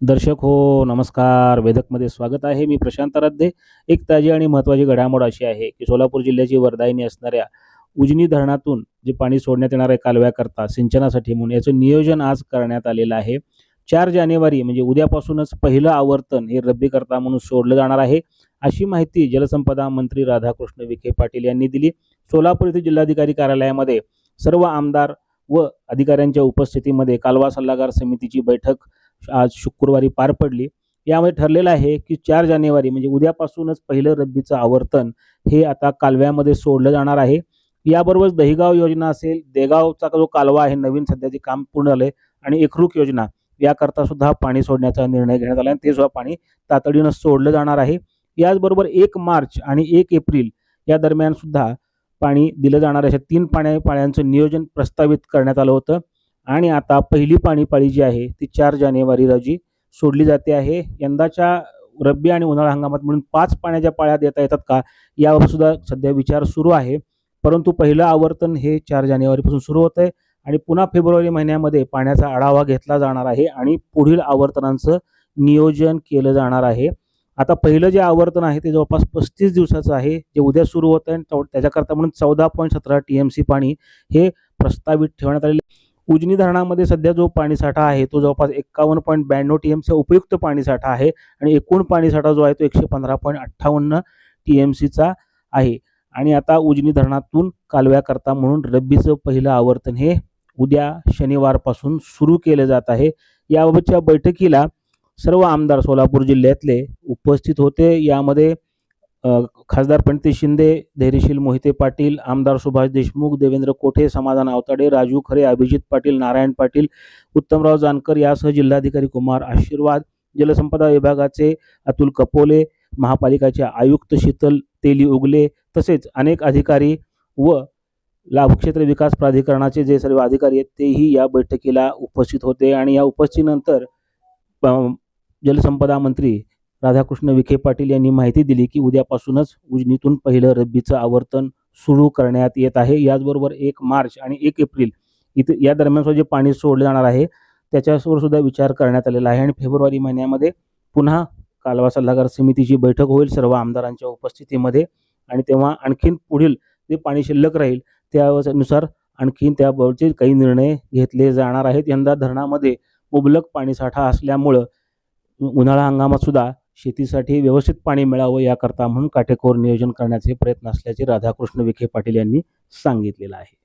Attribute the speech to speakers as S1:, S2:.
S1: दर्शक हो नमस्कार. वेदकमध्ये स्वागत आहे. मी प्रशांत आराध्ये एक ताजी आणि महत्त्वाची घडामोड अशी आहे की सोलापूर जिल्ह्याची वर्धायनी असणाऱ्या उजनी धरणातून जे पाणी सोडण्यात येणार आहे कालव्याकरता सिंचनासाठी म्हणून याचं नियोजन आज करण्यात आलेलं आहे. चार जानेवारी म्हणजे उद्यापासूनच पहिलं आवर्तन हे रब्बीकरता म्हणून सोडलं जाणार आहे. अशी माहिती जलसंपदा मंत्री राधाकृष्ण विखे पाटील यांनी दिली. सोलापूर येथे जिल्हाधिकारी कार्यालयामध्ये सर्व आमदार व अधिकाऱ्यांच्या उपस्थितीमध्ये कालवा सल्लागार समितीची बैठक आज शुक्रवारी पार पडली. यामध्ये ठरलेलं आहे की चार जानेवारी म्हणजे उद्यापासूनच पहिलं रब्बीचं आवर्तन हे आता कालव्यामध्ये सोडलं जाणार आहे. याबरोबरच दहिगाव योजना असेल देगावचा जो कालवा आहे नवीन सध्याचे काम पूर्ण झालंय आणि एकरूक योजना याकरता सुद्धा पाणी सोडण्याचा निर्णय घेण्यात आला आणि ते सुद्धा पाणी तातडीनं सोडलं जाणार आहे. याचबरोबर एक मार्च आणि एक एप्रिल या दरम्यान सुद्धा पाणी दिलं जाणार अशा तीन पाण्या पाण्याचं नियोजन प्रस्तावित करण्यात आलं होतं. आणि आता पहिली पाणी पाळी जी आहे ती चार जानेवारी रोजी सोडली जाते आहे. यंदाच्या रब्बी आणि उन्हाळा हंगामात म्हणून पाच पाण्याच्या पाळ्या देता येतात का? यावर सुद्धा सध्या विचार सुरू आहे. परंतु पहिलं आवर्तन हे चार जानेवारीपासून सुरू होत आहे आणि पुन्हा फेब्रुवारी महिन्यामध्ये पाण्याचा आढावा घेतला जाणार आहे आणि पुढील आवर्तनांचं नियोजन केलं जाणार आहे. आता पहिलं जे आवर्तन आहे ते जवळपास पस्तीस दिवसाचं आहे जे उद्या सुरू होत आहे आणि त्याच्याकरता म्हणून चौदा पॉईंट सतरा टी एम सी पाणी हे प्रस्तावित ठेवण्यात आलेले उजनी धरणामध्ये सध्या जो पाणीसाठा आहे तो जवळपास एक्कावन्न पॉईंट ब्याण्णव टी एमचा उपयुक्त पाणीसाठा आहे आणि एकूण पाणीसाठा जो आहे तो एकशे पंधरा पॉईंट अठ्ठावन्न टी एम सीचा आहे. आणि आता उजनी धरणातून कालव्याकरता म्हणून रब्बीचं पहिलं आवर्तन हे उद्या शनिवारपासून सुरू केलं जात आहे. याबाबतच्या बैठकीला सर्व आमदार सोलापूर जिल्ह्यातले उपस्थित होते. यामध्ये खासदार पंडित शिंदे धैर्यशील मोहिते पाटील आमदार सुभाष देशमुख देवेंद्र कोठे समाधान आवताडे राजू खरे अभिजित पाटील नारायण पाटील उत्तमराव जानकर यासह जिल्हाधिकारी कुमार आशीर्वाद जलसंपदा विभागाचे अतुल कपोले महापालिकाचे आयुक्त शीतल तेली उगले तसेच अनेक अधिकारी व लाभक्षेत्र विकास प्राधिकरणाचे जे सर्व अधिकारी आहेत तेही या बैठकीला उपस्थित होते. आणि या उपस्थितीनंतर जलसंपदा मंत्री राधाकृष्ण विखे पाटील यांनी माहिती दिली की उद्यापासूनच उजनीतून पहिलं रब्बीचं आवर्तन सुरू करण्यात येत आहे. याचबरोबर एक मार्च आणि एक एप्रिल इथे या दरम्यान जे पाणी सोडलं जाणार आहे त्याच्यावर सुद्धा विचार करण्यात आलेला आहे. आणि फेब्रुवारी महिन्यामध्ये पुन्हा कालवा सल्लागार समितीची बैठक होईल सर्व आमदारांच्या उपस्थितीमध्ये. आणि तेव्हा आणखीन पुढील जे पाणी शिल्लक राहील त्यानुसार आणखीन त्याबाबतचे काही निर्णय घेतले जाणार आहेत. यंदा धरणामध्ये मुबलक पाणीसाठा असल्यामुळं उन्हाळा हंगामात सुद्धा शेतीसाठी व्यवस्थित पाणी मिळावं याकरता म्हणून काटेकोर नियोजन करण्याचे प्रयत्न असल्याचे राधाकृष्ण विखे पाटील यांनी सांगितलेलं आहे.